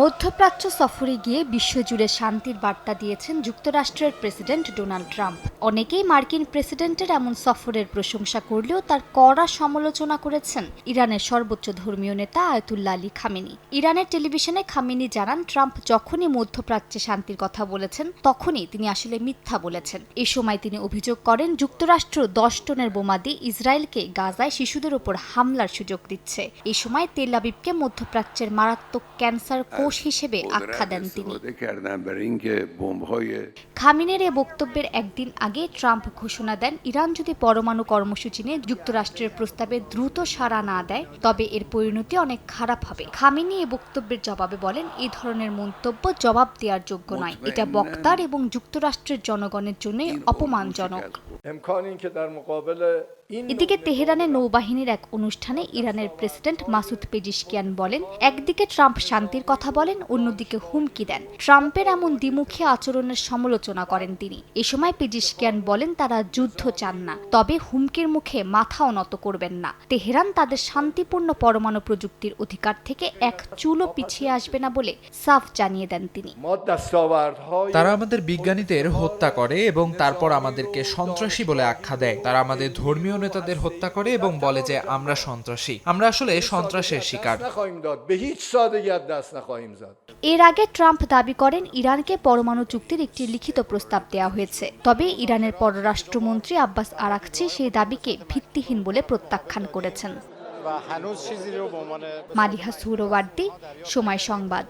মধ্যপ্রাচ্য সফরে গিয়ে বিশ্বজুড়ে শান্তির বার্তা দিয়েছেন যুক্তরাষ্ট্রের প্রেসিডেন্ট ডোনাল্ড ট্রাম্প। অনেকেই মার্কিন প্রেসিডেন্টের এমন সফরের প্রশংসা করলেও তার কড়া সমালোচনা করেছেন ইরানের সর্বোচ্চ ধর্মীয় নেতা আয়তুল্লাহ আলী খামেনি। ইরানের টেলিভিশনে খামেনি জানান, ট্রাম্প যখনই মধ্যপ্রাচ্যে শান্তির কথা বলেছেন, তখনই তিনি আসলে মিথ্যা বলেছেন। এ সময় তিনি অভিযোগ করেন, যুক্তরাষ্ট্র দশ টনের বোমা দিয়ে ইসরায়েলকে গাজায় শিশুদের উপর হামলার সুযোগ দিচ্ছে। এই সময় তেল আবিবকে মধ্যপ্রাচ্যের মারাত্মক ক্যান্সার দোষ হিসেবে আখ্যা দেন তিনি। খামিনের এ বক্তব্যের একদিন আগে ট্রাম্প ঘোষণা দেন ইরান যদি পরমাণু কর্মসূচি নিয়ে যুক্তরাষ্ট্রের প্রস্তাবে দ্রুত সাড়া না দেয় তবে এর পরিণতি অনেক খারাপ হবে। খামিনি এ বক্তব্যের জবাবে বলেন এ ধরনের মন্তব্য জবাব দেওয়ার যোগ্য নয়। এটা বক্তার এবং যুক্তরাষ্ট্রের জনগণের জন্য অপমানজনক। এদিকে তেহরানের নৌবাহিনীর এক অনুষ্ঠানে ইরানের প্রেসিডেন্ট মাসুদ পেজিশকিয়ান বলেন একদিকে ট্রাম্প শান্তির কথা কথা বলেন, অন্যদিকে হুমকি দেন। ট্রাম্পের এমন দ্বিমুখী আচরণের সমালোচনা করেন তিনি। এ সময় পেজিসকিয়ান বলেন, তারা যুদ্ধ চান না। তবে হুমকির মুখে মাথাও নত করবেন না। তেহরান তাদের শান্তিপূর্ণ পরমাণু প্রযুক্তির অধিকার থেকে এক চুলো পিছিয়ে আসবে না বলে সাফ জানিয়ে দেন তিনি। তারা আমাদের বিজ্ঞানীদের হত্যা করে এবং তারপর আমাদেরকে সন্ত্রাসী বলে আখ্যা দেয়। তারা আমাদের ধর্মীয় নেতাদের হত্যা করে এবং বলে যে, আমরা সন্ত্রাসী। আমরা আসলে সন্ত্রাসের শিকার। এর আগে ট্রাম্প দাবি করেন ইরানকে পরমাণু চুক্তির একটি লিখিত প্রস্তাব দেওয়া হয়েছে। তবে ইরানের পররাষ্ট্রমন্ত্রী আব্বাস আরাকচি সেই দাবিকে ভিত্তিহীন বলে প্রত্যাখ্যান করেছেন। মালিহা সুহরওয়ার্দী সময় সংবাদ।